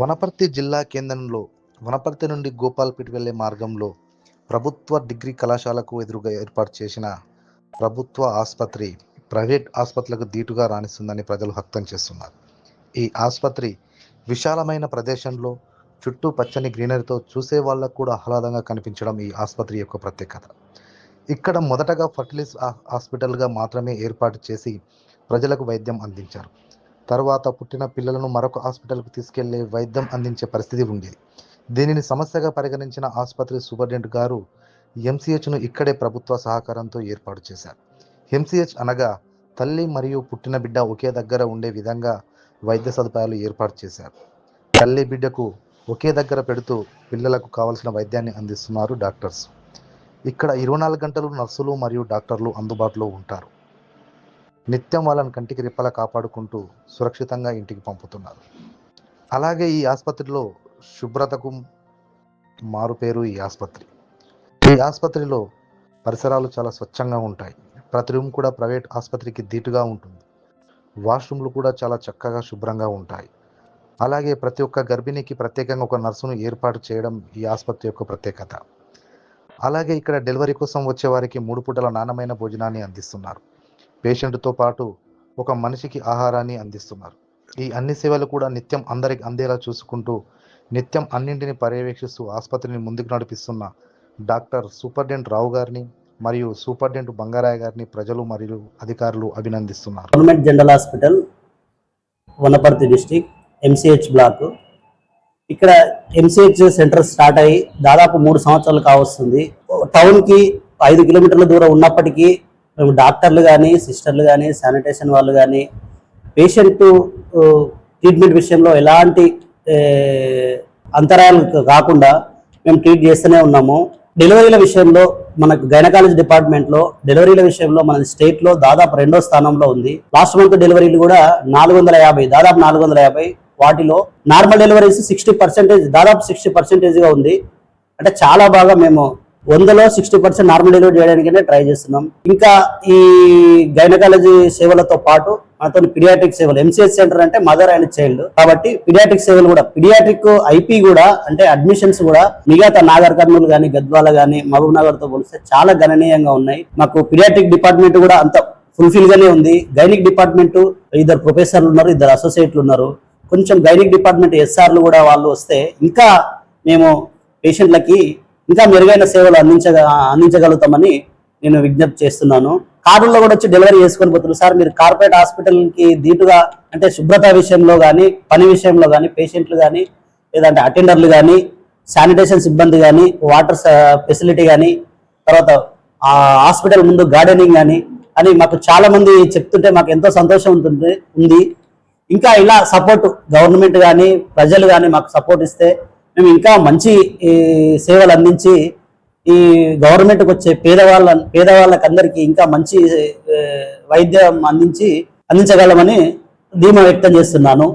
వనపర్తి జిల్లా కేంద్రంలో వనపర్తి నుండి గోపాల్పేట వెళ్ళే మార్గంలో ప్రభుత్వ డిగ్రీ కళాశాలకు ఎదురుగా ఏర్పాటు చేసిన ప్రభుత్వ ఆసుపత్రి ప్రైవేట్ ఆసుపత్రులకు ధీటుగా రాణిస్తుందని ప్రజలు వ్యక్తం చేస్తున్నారు. ఈ ఆసుపత్రి విశాలమైన ప్రదేశంలో చుట్టూ పచ్చని గ్రీనరీతో చూసే వాళ్ళకు కూడా ఆహ్లాదంగా కనిపించడం ఈ ఆసుపత్రి యొక్క ప్రత్యేకత. ఇక్కడ మొదటగా ఫర్టిలిస్ హాస్పిటల్గా మాత్రమే ఏర్పాటు చేసి ప్రజలకు వైద్యం అందించారు. తర్వాత పుట్టిన పిల్లలను మరొక హాస్పిటల్కు తీసుకెళ్ళే వైద్యం అందించే పరిస్థితి ఉండేది దీనిని సమస్యగా పరిగణించిన ఆసుపత్రి సూపరింటెండెంట్ గారు ఎంసీహెచ్ను ఇక్కడే ప్రభుత్వ సహకారంతో ఏర్పాటు చేశారు. ఎంసీహెచ్ అనగా తల్లి మరియు పుట్టిన బిడ్డ ఒకే దగ్గర ఉండే విధంగా వైద్య సదుపాయాలు ఏర్పాటు చేశారు. తల్లి బిడ్డకు ఒకే దగ్గర పెడుతూ పిల్లలకు కావలసిన వైద్యాన్ని అందిస్తున్నారు డాక్టర్స్. ఇక్కడ ఇరవై నాలుగు గంటలు నర్సులు మరియు డాక్టర్లు అందుబాటులో ఉంటారు. నిత్యం వాళ్ళని కంటికి రెప్పలా కాపాడుకుంటూ సురక్షితంగా ఇంటికి పంపుతున్నారు. అలాగే ఈ ఆసుపత్రిలో శుభ్రతకు మారుపేరు ఈ ఆసుపత్రి. ఈ ఆసుపత్రిలో పరిసరాలు చాలా స్వచ్ఛంగా ఉంటాయి. ప్రతి రూమ్ కూడా ప్రైవేట్ ఆసుపత్రికి ధీటుగా ఉంటుంది. వాష్రూమ్లు కూడా చాలా చక్కగా శుభ్రంగా ఉంటాయి. అలాగే ప్రతి ఒక్క గర్భిణికి ప్రత్యేకంగా ఒక నర్సును ఏర్పాటు చేయడం ఈ ఆసుపత్రి యొక్క ప్రత్యేకత. అలాగే ఇక్కడ డెలివరీ కోసం వచ్చే వారికి మూడు పూటల నాణ్యమైన భోజనాన్ని అందిస్తున్నారు. పేషెంట్తో పాటు ఒక మనిషికి ఆహారాన్ని అందిస్తున్నారు. ఈ అన్ని సేవలు కూడా నిత్యం అందరికి అందేలా చూసుకుంటూ నిత్యం అన్నింటిని పర్యవేక్షిస్తూ ఆసుపత్రిని ముందుకు నడిపిస్తున్న డాక్టర్ సూపర్డెంట్ రావు గారిని మరియు సూపర్డెంట్ బంగారాయ గారిని ప్రజలు మరియు అధికారులు అభినందిస్తున్నారు. Government general hospital Wanaparthy district MCH block. ఇక్కడ ఎంసీహెచ్ సెంటర్ స్టార్ట్ అయ్యి దాదాపు మూడు సంవత్సరాలు కావస్తుంది. టౌన్కి ఐదు కిలోమీటర్ల దూరం ఉన్నప్పటికీ డాక్టర్లు కానీ సిస్టర్లు కానీ శానిటేషన్ వాళ్ళు కానీ పేషెంట్ ట్రీట్మెంట్ విషయంలో ఎలాంటి అంతరాయాలు కాకుండా మేము ట్రీట్ చేస్తూనే ఉన్నాము. డెలివరీల విషయంలో మనకు గైనకాలజీ డిపార్ట్మెంట్లో డెలివరీల విషయంలో మన స్టేట్లో దాదాపు రెండో స్థానంలో ఉంది. లాస్ట్ మంత్ డెలివరీలు కూడా నాలుగు వందల యాభై దాదాపు నాలుగు వందల యాభై. వాటిలో నార్మల్ డెలివరీస్ సిక్స్టీ పర్సెంటేజ్ దాదాపు సిక్స్టీ పర్సెంటేజ్గా ఉంది. అంటే చాలా బాగా మేము వందలో సిక్స్టీ పర్సెంట్ నార్మల్ డెలివరీ చేయడానికనే ట్రై చేస్తున్నాం. ఇంకా ఈ గైనకాలజీ సేవలతో పాటు మనతో పిడియాట్రిక్ సేవలు ఎంసీఎస్ సెంటర్ అంటే మదర్ అండ్ చైల్డ్. కాబట్టి పిడియాట్రిక్ సేవలు కూడా పిడియాట్రిక్ ఐపీ కూడా అంటే అడ్మిషన్స్ కూడా మిగతా నాగర్ కర్నూలు కానీ గద్వాల కానీ మహబూబ్ నగర్తో పోలిస్తే చాలా గణనీయంగా ఉన్నాయి. మాకు పిడియాట్రిక్ డిపార్ట్మెంట్ కూడా అంత ఫుల్ఫిల్ గానే ఉంది. గైనిక్ డిపార్ట్మెంట్ ఇద్దరు ప్రొఫెసర్లు ఉన్నారు ఇద్దరు అసోసియేట్లు ఉన్నారు. కొంచెం గైనిక్ డిపార్ట్మెంట్ ఎస్ఆర్లు కూడా వాళ్ళు వస్తే ఇంకా మేము పేషెంట్లకి ఇంకా మెరుగైన సేవలు అందించ అందించగలుగుతామని నేను విజ్ఞప్తి చేస్తున్నాను. కార్లలో కూడా వచ్చి డెలివరీ చేసుకొని పోతున్నారు. సార్ మీరు కార్పొరేట్ హాస్పిటల్కి దీటుగా అంటే శుభ్రత విషయంలో కానీ పని విషయంలో కానీ పేషెంట్లు కానీ లేదంటే అటెండర్లు కానీ శానిటేషన్ సిబ్బంది కానీ వాటర్ ఫెసిలిటీ కానీ తర్వాత ఆ హాస్పిటల్ ముందు గార్డెనింగ్ కానీ అని మాకు చాలా మంది చెప్తుంటే మాకు ఎంతో సంతోషం ఉంటుంది ఉంది. ఇంకా ఇలా సపోర్ట్ గవర్నమెంట్ కానీ ప్రజలు కానీ మాకు సపోర్ట్ ఇస్తే మేము ఇంకా మంచి ఈ, సేవలు అందించి ఈ గవర్నమెంట్కి వచ్చే పేదవాళ్ళ పేదవాళ్ళకి అందరికీ ఇంకా మంచి వైద్యం అందించి అందించగలమని ధీమా వ్యక్తం చేస్తున్నాను.